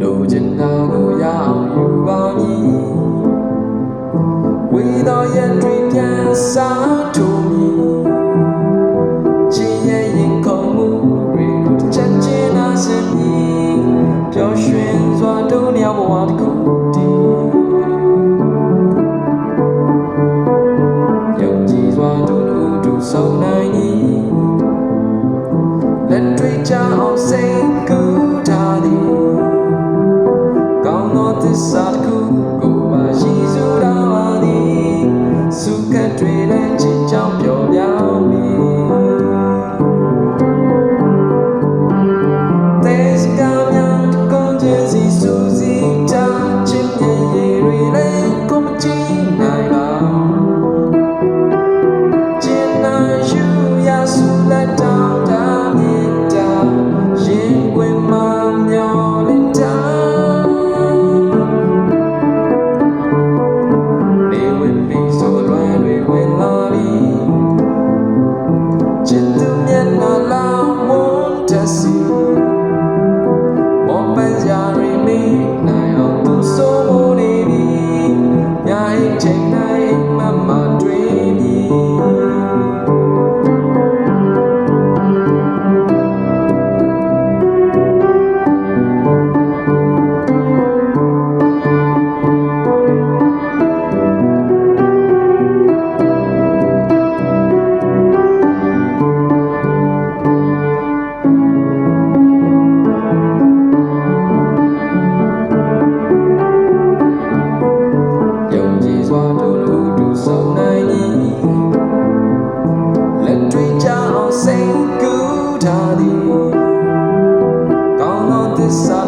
လိုချင်တာကိုရအောင်ယူပါမည်ဝေသောရန်တွင်ပြန်စားထုတ်မည်ချင်ရဲ့ရင်ကုန်မှုတွေချက်ချင်းနာစင်မည်ပျော်ရွှင်စွာတုံးရောက်ဘဝတစ်ခုတည်ယုံကြည်စွာတို့လူတို့ဆုံနိုင်၏လက်တွေ့ကြအောင်စိတ် this.